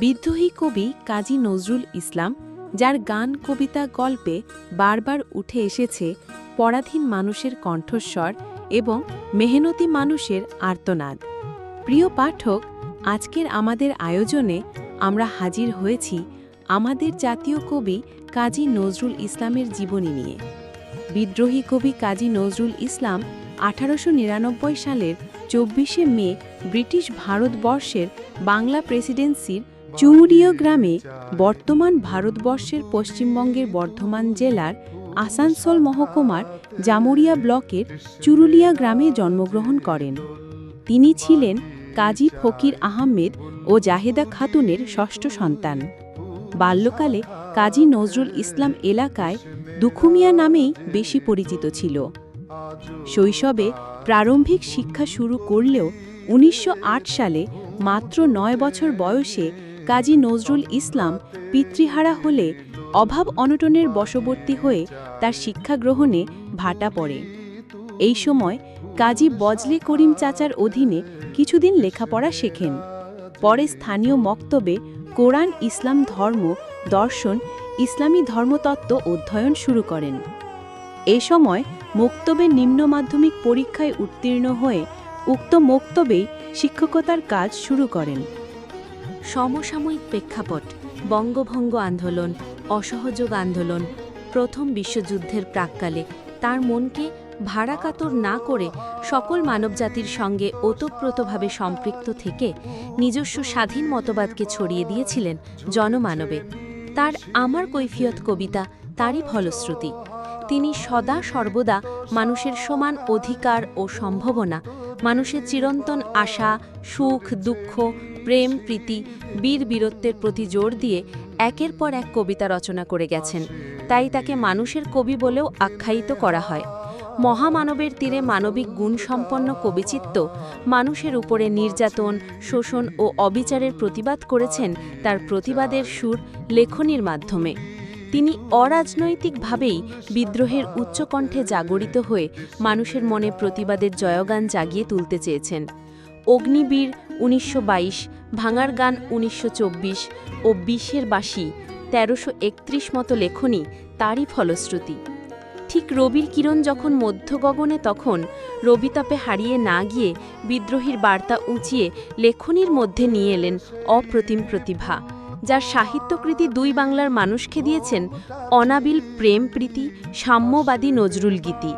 বিদ্রোহী কবি কাজী নজরুল ইসলাম, যার গান, কবিতা, গল্পে বারবার উঠে এসেছে পরাধীন মানুষের কণ্ঠস্বর এবং মেহনতি মানুষের আর্তনাদ। প্রিয় পাঠক, আজকের আমাদের আয়োজনে আমরা হাজির হয়েছি আমাদের জাতীয় কবি কাজী নজরুল ইসলামের জীবনী নিয়ে। বিদ্রোহী কবি কাজী নজরুল ইসলাম আঠারোশো নিরানব্বই সালের চব্বিশে মে ব্রিটিশ ভারতবর্ষের বাংলা প্রেসিডেন্সির চুউরিয় গ্রামে বর্তমান ভারতবর্ষের পশ্চিমবঙ্গের বর্ধমান জেলার আসানসোল মহকুমার জামুরিয়া ব্লকের চুরুলিয়া গ্রামে জন্মগ্রহণ করেন। তিনি ছিলেন কাজী ফকির আহমেদ ও জাহেদা খাতুনের ষষ্ঠ সন্তান। বাল্যকালে কাজী নজরুল ইসলাম এলাকায় দুখুমিয়া নামেই বেশি পরিচিত ছিল। শৈশবে প্রারম্ভিক শিক্ষা শুরু করলেও উনিশশো আট সালে মাত্র নয় বছর বয়সে কাজী নজরুল ইসলাম পিতৃহারা হলে অভাব অনটনের বশবর্তী হয়ে তার শিক্ষা গ্রহণে ভাটা পড়ে। এই সময় কাজী বজলে করিম চাচার অধীনে কিছুদিন লেখাপড়া শেখেন। পরে স্থানীয় মক্তবে কোরআন, ইসলাম ধর্ম, দর্শন, ইসলামী ধর্মতত্ত্ব অধ্যয়ন শুরু করেন। এ সময় মুক্তবের নিম্ন মাধ্যমিক পরীক্ষায় উত্তীর্ণ হয়ে উক্ত মুক্তবেই শিক্ষকতার কাজ শুরু করেন। সমসাময়িক প্রেক্ষাপট, বঙ্গভঙ্গ আন্দোলন, অসহযোগ আন্দোলন, প্রথম বিশ্বযুদ্ধের প্রাককালে তার মনকে ভাড়াকাতর না করে সকল মানবজাতির সঙ্গে ওতপ্রোতভাবে সম্পৃক্ত থেকে নিজস্ব স্বাধীন মতবাদকে ছড়িয়ে দিয়েছিলেন জনমানবে। তার আমার কৈফিয়ত কবিতা, তারই ফলশ্রুতি। তিনি সদা সর্বদা মানুষের সমান অধিকার ও সম্ভাবনা, মানুষের চিরন্তন আশা, সুখ, দুঃখ প্রেম, প্রীতি, বীর বীরত্বের প্রতি জোর দিয়ে একের পর এক কবিতা রচনা করে গেছেন। তাই তাকে মানুষের কবি বলেও আখ্যায়িত করা হয়। মহামানবের তীরে মানবিক গুণসম্পন্ন কবিচিত্ত মানুষের উপরে নির্যাতন, শোষণ ও অবিচারের প্রতিবাদ করেছেন তার প্রতিবাদের সুর লেখনির মাধ্যমে। তিনি অরাজনৈতিকভাবেই বিদ্রোহের উচ্চকণ্ঠে জাগরিত হয়ে মানুষের মনে প্রতিবাদের জয়গান জাগিয়ে তুলতে চেয়েছেন। অগ্নিবীর উনিশশো ভাঙার গান উনিশশো চব্বিশ ও বিশের বাসি তেরোশো মতো লেখনী তারই ফলশ্রুতি। ঠিক রবির কিরণ যখন মধ্য গগনে তখন রবিতাপে হারিয়ে না গিয়ে বিদ্রোহীর বার্তা উঁচিয়ে লেখনির মধ্যে নিয়ে এলেন অপ্রতিম প্রতিভা, যার সাহিত্যকৃতি দুই বাংলার মানুষকে দিয়েছেন অনাবিল প্রেম প্রীতি সাম্যবাদী নজরুল গীতি।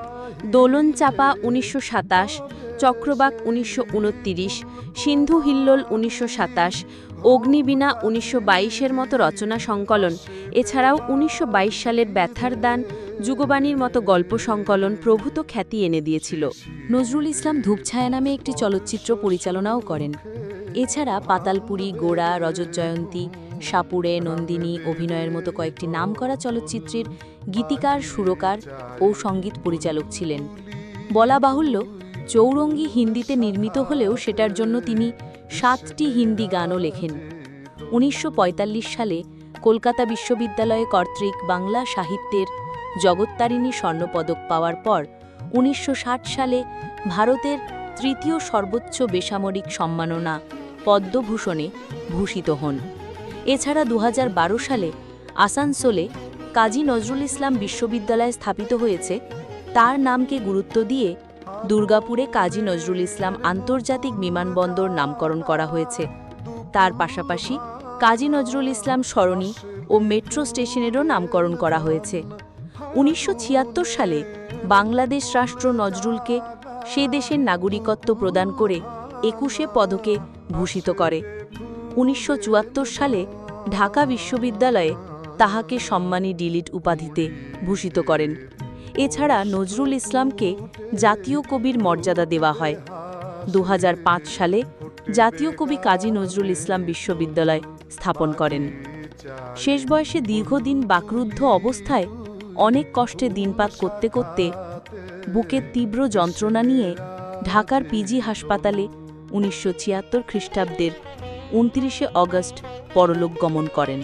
দোলন চাপা উনিশশো সাতাশ, চক্রবাক উনিশশো উনত্রিশ, সিন্ধু হিল্লোল উনিশশো সাতাশ, অগ্নিবীণা উনিশশো বাইশের মতো রচনা সংকলন, এছাড়াও উনিশশো বাইশ সালের ব্যথার দান, যুগবাণীর মতো গল্প সংকলন প্রভূত খ্যাতি এনে দিয়েছিল। নজরুল ইসলাম ধূপছায়া নামে একটি চলচ্চিত্র পরিচালনাও করেন। এছাড়া পাতালপুরি, গোড়া, রজত জয়ন্তী সাপুড়ে নন্দিনী অভিনয়ের মতো কয়েকটি নামকরা চলচ্চিত্রের গীতিকার, সুরকার ও সংগীত পরিচালক ছিলেন। বলা বাহুল্য, চৌরঙ্গি হিন্দিতে নির্মিত হলেও সেটার জন্য তিনি সাতটি হিন্দি গানও লেখেন। উনিশশো পঁয়তাল্লিশ সালে কলকাতা বিশ্ববিদ্যালয়ে কর্তৃক বাংলা সাহিত্যের জগত্তারিণী স্বর্ণপদক পাওয়ার পর উনিশশো ষাট সালে ভারতের তৃতীয় সর্বোচ্চ বেসামরিক সম্মাননা পদ্মভূষণে ভূষিত হন। এছাড়া দু হাজার বারো সালে আসানসোলে কাজী নজরুল ইসলাম বিশ্ববিদ্যালয় স্থাপিত হয়েছে। তার নামকে গুরুত্ব দিয়ে দুর্গাপুরে কাজী নজরুল ইসলাম আন্তর্জাতিক বিমানবন্দর নামকরণ করা হয়েছে। তার পাশাপাশি কাজী নজরুল ইসলাম সরণি ও মেট্রো স্টেশনেরও নামকরণ করা হয়েছে। উনিশশো ছিয়াত্তর সালে বাংলাদেশ রাষ্ট্র নজরুলকে সে দেশের নাগরিকত্ব প্রদান করে একুশে পদকে ভূষিত করে। উনিশশো চুয়াত্তর সালে ঢাকা বিশ্ববিদ্যালয়ে তাহাকে সম্মানী ডিলিট উপাধিতে ভূষিত করেন। এছাড়া নজরুল ইসলামকে জাতীয় কবির মর্যাদা দেওয়া হয়। দু হাজার পাঁচ সালে জাতীয় কবি কাজী নজরুল ইসলাম বিশ্ববিদ্যালয় স্থাপন করেন। শেষ বয়সে দীর্ঘদিন বাকরুদ্ধ অবস্থায় অনেক কষ্টে দিনপাত করতে করতে বুকের তীব্র যন্ত্রণা নিয়ে ঢাকার পিজি হাসপাতালে উনিশশো ছিয়াত্তর খ্রিস্টাব্দের উনত্রিশে অগস্ট পরলোক গমন করেন।